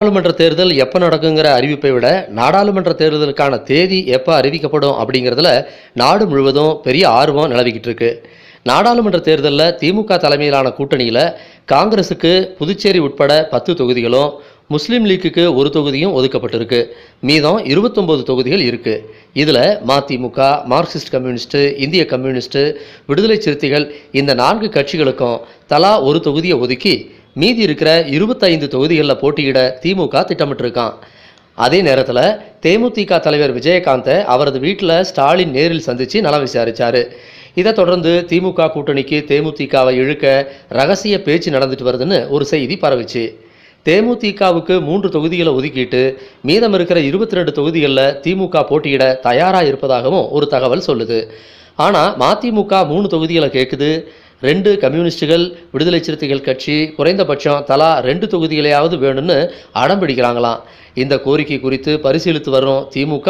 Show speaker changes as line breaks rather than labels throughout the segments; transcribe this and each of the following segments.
நாடாளுமன்ற தேர்தல் எப்போ நடக்குங்கிற அறிவிப்பை விட நாடாளுமன்ற தேர்தலுக்கான தேதி எப்போ அறிவிக்கப்படும் அப்படிங்கிறதுல நாடு முழுவதும் பெரிய ஆர்வம் நிலவிக்கிட்டு இருக்கு. நாடாளுமன்ற தேர்தலில் திமுக தலைமையிலான கூட்டணியில் காங்கிரஸுக்கு புதுச்சேரி உட்பட பத்து தொகுதிகளும் முஸ்லீம் லீக்குக்கு ஒரு தொகுதியும் ஒதுக்கப்பட்டிருக்கு. மீதம் இருபத்தொம்போது தொகுதிகள் இருக்குது இதில் மதிமுக மார்க்சிஸ்ட் கம்யூனிஸ்ட்டு இந்திய கம்யூனிஸ்ட்டு விடுதலை சிறுத்தைகள் இந்த நான்கு கட்சிகளுக்கும் தலா ஒரு தொகுதியை ஒதுக்கி மீதி இருக்கிற இருபத்தைந்து தொகுதிகளில் போட்டியிட திமுக திட்டமிட்டிருக்கான். அதே நேரத்தில் தேமுதிக தலைவர் விஜயகாந்தை அவரது வீட்டில் ஸ்டாலின் நேரில் சந்தித்து நலம் விசாரித்தார் இதை தொடர்ந்து திமுக கூட்டணிக்கு தேமுதிகவை இழுக்க ரகசிய பேச்சு நடந்துட்டு வருதுன்னு ஒரு செய்தி பரவிச்சு. தேமுதிகவுக்கு மூன்று தொகுதிகளை ஒதுக்கிட்டு மீதம் இருக்கிற இருபத்தி ரெண்டு தொகுதிகளில் திமுக போட்டியிட தயாராக இருப்பதாகவும் ஒரு தகவல் சொல்லுது. ஆனால் மதிமுக மூணு தொகுதிகளை கேட்குது ரெண்டு கம்யூனிஸ்டுகள் விடுதலை சிறுத்தைகள் கட்சி குறைந்தபட்சம் தலா ரெண்டு தொகுதிகளையாவது வேணும்னு அடம் பிடிக்கிறாங்களாம். இந்த கோரிக்கை குறித்து பரிசீலித்து வரும் திமுக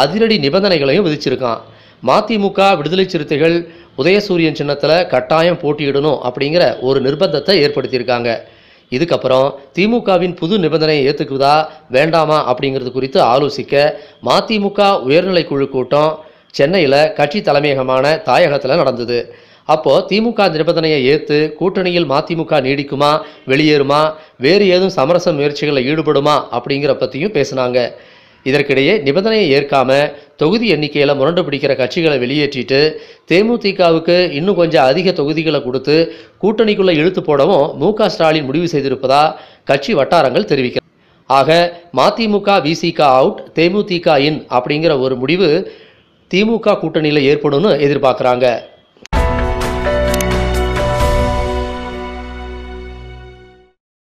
அதிரடி நிபந்தனைகளையும் விதிச்சிருக்கான் மதிமுக விடுதலை சிறுத்தைகள் உதயசூரியன் சின்னத்தில் கட்டாயம் போட்டியிடணும் அப்படிங்கிற ஒரு நிர்பந்தத்தை ஏற்படுத்தியிருக்காங்க. இதுக்கப்புறம் திமுகவின் புது நிபந்தனையை ஏற்றுக்குதா வேண்டாமா அப்படிங்கிறது குறித்து ஆலோசிக்க மதிமுக உயர்நிலை குழு கூட்டம் சென்னையில் கட்சி தலைமையகமான தாயகத்தில் நடந்தது. அப்போ திமுக நிபந்தனையை ஏற்று கூட்டணியில் மதிமுக நீடிக்குமா வெளியேறுமா வேறு ஏதும் சமரச முயற்சிகளில் ஈடுபடுமா அப்படிங்கிற பற்றியும் பேசினாங்க. இதற்கிடையே நிபந்தனையை ஏற்காம தொகுதி எண்ணிக்கையில் முரண்டு பிடிக்கிற கட்சிகளை வெளியேற்றிட்டு தேமுதிகவுக்கு இன்னும் கொஞ்சம் அதிக தொகுதிகளை கொடுத்து கூட்டணிக்குள்ளே இழுத்து போடவும் மு ஸ்டாலின் முடிவு செய்திருப்பதா கட்சி வட்டாரங்கள் தெரிவிக்கிறது ஆக மதிமுக விசிக அவுட் தேமுதிக இன் அப்படிங்கிற ஒரு முடிவு திமுக கூட்டணியில் ஏற்படும்னு எதிர்பார்க்குறாங்க.